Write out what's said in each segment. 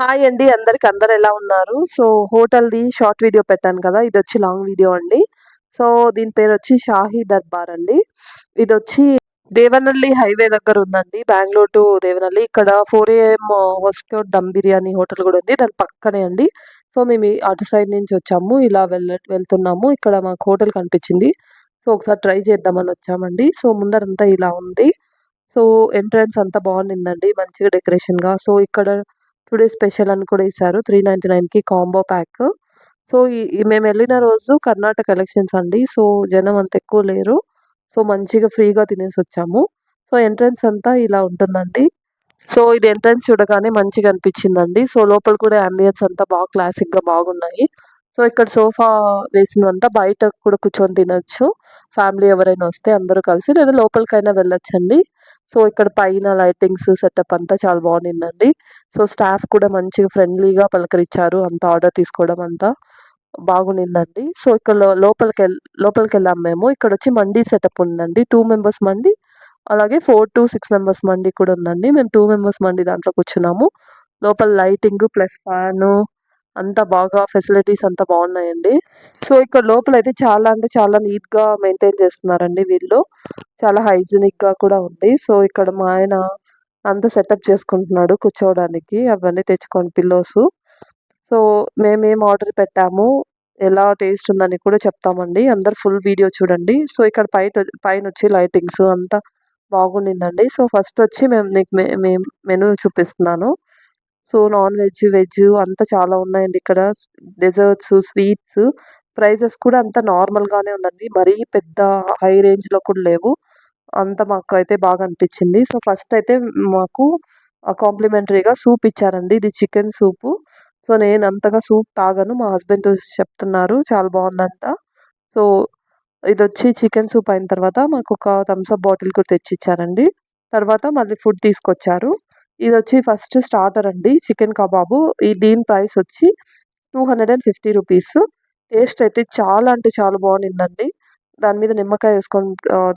Hi అండి అందరికి అందరు ఎలా ఉన్నారు? సో హోటల్ది షార్ట్ వీడియో పెట్టాను కదా ఇది వచ్చి లాంగ్ వీడియో అండి. సో దీని పేరు వచ్చి షాహీ దర్బార్ అండి. ఇది వచ్చి దేవనల్లి హైవే దగ్గర ఉందండి బెంగళూరు టు దేవనల్లి. ఇక్కడ four AM Hoskote dum biryani hotel కూడా ఉంది దాని పక్కనే అండి. సో మేము అటు సైడ్ నుంచి వచ్చాము ఇలా వెళ్ళ వెళ్తున్నాము. ఇక్కడ మాకు హోటల్ కనిపించింది. సో ఒకసారి ట్రై చేద్దామని వచ్చామండి. సో ముందరంతా ఇలా ఉంది. సో ఎంట్రన్స్ అంతా బాగుండిందండి మంచిగా డెకరేషన్గా సో ఇక్కడ టుడే స్పెషల్ అని కూడా ఇస్తారు. త్రీ నైంటీ నైన్కి కాంబో ప్యాక్. సో ఈ మేము వెళ్ళిన రోజు కర్ణాటక ఎలక్షన్స్ అండి. సో జనం అంత ఎక్కువ లేరు. సో మంచిగా ఫ్రీగా తినేసి వచ్చాము. సో ఎంట్రన్స్ అంతా ఇలా ఉంటుందండి. సో ఇది ఎంట్రన్స్ చూడగానే మంచిగా అనిపించిందండి. సో లోపల కూడా అంబియన్స్ అంతా బాగా క్లాసిక్గా బాగున్నాయి. సో ఇక్కడ సోఫా వేసినవంతా బయట కూడా కూర్చొని తినొచ్చు. ఫ్యామిలీ ఎవరైనా వస్తే అందరూ కలిసి లేదా లోపలికైనా వెళ్ళొచ్చండి. సో ఇక్కడ పైన లైటింగ్స్ సెటప్ అంతా చాలా బాగుండిందండి. సో స్టాఫ్ కూడా మంచిగా ఫ్రెండ్లీగా పలకరించారు. అంత ఆర్డర్ తీసుకోవడం అంతా బాగుండిందండి. సో ఇక్కడ లోపలికి లోపలికి వెళ్ళాము మేము. ఇక్కడ వచ్చి మండీ సెటప్ ఉందండి. టూ మెంబర్స్ మండి అలాగే four to six members mandi కూడా ఉందండి. మేము టూ మెంబర్స్ మండి దాంట్లో కూర్చున్నాము. లోపల లైటింగ్ ప్లస్ ఫ్యాను అంత బాగా ఫెసిలిటీస్ అంత బాగున్నాయండి. సో ఇక్కడ లోపల అయితే చాలా అంటే చాలా నీట్గా మెయింటైన్ చేస్తున్నారండి వీళ్ళు. చాలా హైజీనిక్గా కూడా ఉంది. సో ఇక్కడ మా ఆయన అంతా సెటప్ చేసుకుంటున్నాడు కూర్చోవడానికి. అవన్నీ తెచ్చుకొని పిల్లోస్. సో మేమేం ఆర్డర్ పెట్టాము. ఎలా టేస్ట్ ఉందని కూడా చెప్తామండి. అందరు ఫుల్ వీడియో చూడండి. సో ఇక్కడ పైన పైన వచ్చి లైటింగ్స్ అంతా బాగుండిందండి. సో ఫస్ట్ వచ్చి మేము నీకు మెనూ చూపిస్తున్నాను. సో నాన్ వెజ్ వెజ్ అంతా చాలా ఉన్నాయండి ఇక్కడ. డెజర్ట్స్ స్వీట్స్ ప్రైజెస్ కూడా అంత నార్మల్గానే ఉందండి. మరీ పెద్ద హై రేంజ్లో కూడా లేవు. అంత మాకు అయితే బాగా అనిపించింది. సో ఫస్ట్ అయితే మాకు కాంప్లిమెంటరీగా సూప్ ఇచ్చారండి. ఇది చికెన్ సూపు. సో నేను అంతగా సూప్ తాగను. మా హస్బెండ్ చెప్తున్నారు. చాలా బాగుందంట. సో ఇది వచ్చి చికెన్ సూప్ అయిన తర్వాత మాకు ఒక థమ్స్అప్ బాటిల్ కూడా తెచ్చి ఇచ్చారండి తర్వాత మళ్ళీ ఫుడ్ తీసుకొచ్చారు. ఇది వచ్చి ఫస్ట్ స్టార్టర్ అండి చికెన్ కబాబు. ఈ దీని ప్రైస్ వచ్చి two hundred and fifty rupees taste అయితే చాలా అంటే చాలా బాగుండిందండి. దాని మీద నిమ్మకాయ వేసుకొని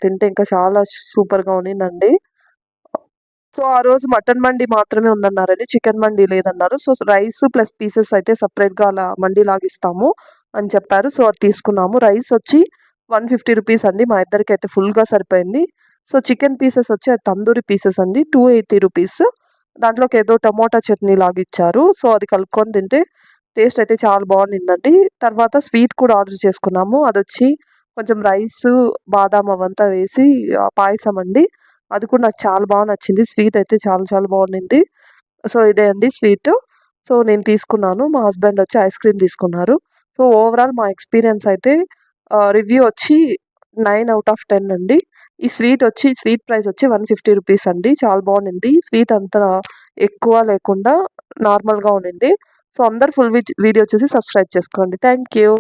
తింటే ఇంకా చాలా సూపర్గా ఉన్నిందండి సో ఆ రోజు మటన్ మండి మాత్రమే ఉందన్నారండి చికెన్ మండి లేదన్నారు. సో రైస్ ప్లస్ పీసెస్ అయితే సపరేట్గా అలా మండి లాగిస్తాము అని చెప్పారు. సో అది తీసుకున్నాము. రైస్ వచ్చి వన్ ఫిఫ్టీ రూపీస్ అండి మా ఇద్దరికి అయితే ఫుల్గా సరిపోయింది. సో చికెన్ పీసెస్ వచ్చి తందూరి పీసెస్ అండి టూ ఎయిటీ రూపీస్ దాంట్లోకి ఏదో టమోటా చట్నీ లాగా ఇచ్చారు సో అది కలుపుకొని తింటే టేస్ట్ అయితే చాలా బాగుండిందండి. తర్వాత స్వీట్ కూడా ఆర్డర్ చేసుకున్నాము. అది వచ్చి కొంచెం రైస్ బాదాం అవంతా వేసి పాయసం అండి. అది కూడా నాకు చాలా బాగా నచ్చింది. స్వీట్ అయితే చాలా చాలా బాగుండింది. సో ఇదే అండి స్వీట్. సో నేను తీసుకున్నాను. మా హస్బెండ్ వచ్చి ఐస్ క్రీమ్ తీసుకున్నారు. సో ఓవరాల్ మా ఎక్స్పీరియన్స్ అయితే రివ్యూ వచ్చి నైన్ అవుట్ ఆఫ్ టెన్ అండి. ఈ స్వీట్ వచ్చి స్వీట్ ప్రైస్ వచ్చి వన్ ఫిఫ్టీ రూపీస్ అండి. చాలా బాగుంది స్వీట్ అంత ఎక్కువ లేకుండా నార్మల్గా ఉండింది. సో అందరు ఫుల్ వీడియో చూసి సబ్స్క్రైబ్ చేసుకోండి. Thank you.